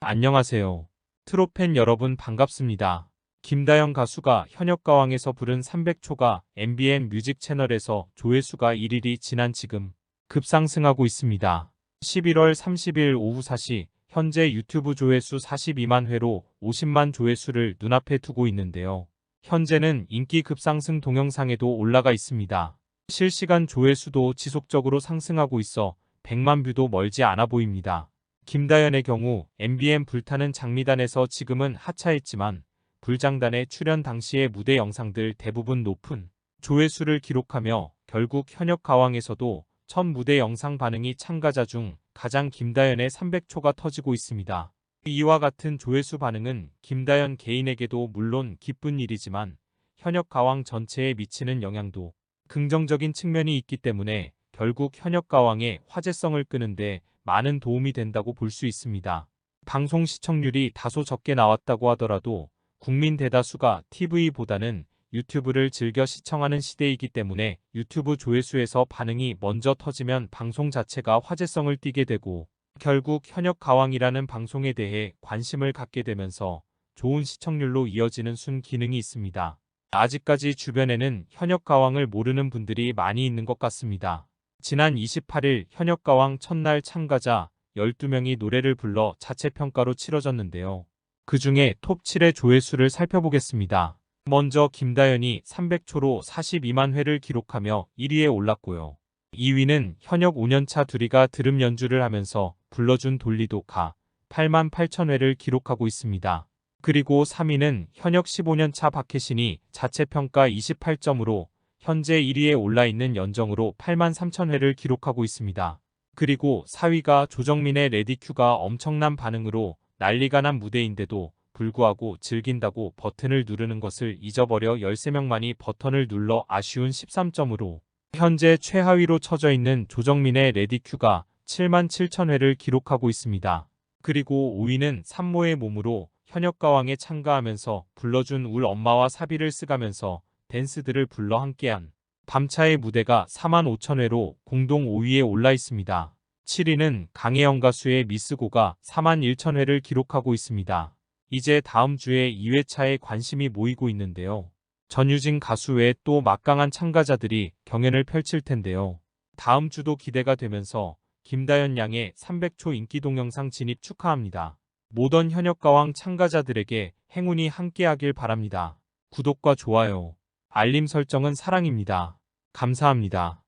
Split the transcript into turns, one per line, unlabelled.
안녕하세요. 트로팬 여러분 반갑습니다. 김다영 가수가 현역가왕에서 부른 300초가 MBN 뮤직 채널에서 조회수가 1일이 지난 지금 급상승하고 있습니다. 11월 30일 오후 4시 현재 유튜브 조회수 42만 회로 50만 조회수를 눈앞에 두고 있는데요. 현재는 인기 급상승 동영상에도 올라가 있습니다. 실시간 조회수도 지속적으로 상승하고 있어 100만 뷰도 멀지 않아 보입니다. 김다연의 경우 MBN 불타는 장미단에서 지금은 하차했지만 불장단에 출연 당시의 무대 영상들 대부분 높은 조회수를 기록하며 결국 현역 가왕에서도 첫 무대 영상 반응이 참가자 중 가장 김다연의 300초가 터지고 있습니다. 이와 같은 조회수 반응은 김다연 개인에게도 물론 기쁜 일이지만 현역 가왕 전체에 미치는 영향도 긍정적인 측면이 있기 때문에 결국 현역 가왕의 화제성을 끄는데 많은 도움이 된다고 볼 수 있습니다. 방송 시청률이 다소 적게 나왔다고 하더라도 국민 대다수가 TV보다는 유튜브를 즐겨 시청하는 시대이기 때문에 유튜브 조회수에서 반응이 먼저 터지면 방송 자체가 화제성을 띠게 되고 결국 현역 가왕이라는 방송에 대해 관심을 갖게 되면서 좋은 시청률로 이어지는 순 기능이 있습니다. 아직까지 주변에는 현역 가왕을 모르는 분들이 많이 있는 것 같습니다. 지난 28일 현역 가왕 첫날 참가자 12명이 노래를 불러 자체 평가로 치러졌는데요. 그 중에 톱 7의 조회수를 살펴보겠습니다. 먼저 김다연이 300초로 42만 회를 기록하며 1위에 올랐고요. 2위는 현역 5년차 둘이가 드럼 연주를 하면서 불러준 돌리도 가 8만 8천 회를 기록하고 있습니다. 그리고 3위는 현역 15년차 박혜신이 자체 평가 28점으로 현재 1위에 올라있는 연정으로 8만 3천 회를 기록하고 있습니다. 그리고 4위가 조정민의 레디큐가 엄청난 반응으로 난리가 난 무대인데도 불구하고 즐긴다고 버튼을 누르는 것을 잊어버려 13명만이 버튼을 눌러 아쉬운 13점으로 현재 최하위로 처져 있는 조정민의 레디큐가 7만 7천 회를 기록하고 있습니다. 그리고 5위는 산모의 몸으로 현역 가왕에 참가하면서 불러준 울 엄마와 사비를 쓰가면서 댄스들을 불러 함께한 밤차의 무대가 4만 5천 회로 공동 5위에 올라 있습니다. 7위는 강혜영 가수의 미스고가 4만 1천 회를 기록하고 있습니다. 이제 다음 주에 2회차에 관심이 모이고 있는데요. 전유진 가수 외에 또 막강한 참가자들이 경연을 펼칠 텐데요. 다음 주도 기대가 되면서 김다연 양의 300초 인기 동영상 진입 축하합니다. 모던 현역 가왕 참가자들에게 행운이 함께하길 바랍니다. 구독과 좋아요, 알림 설정은 사랑입니다. 감사합니다.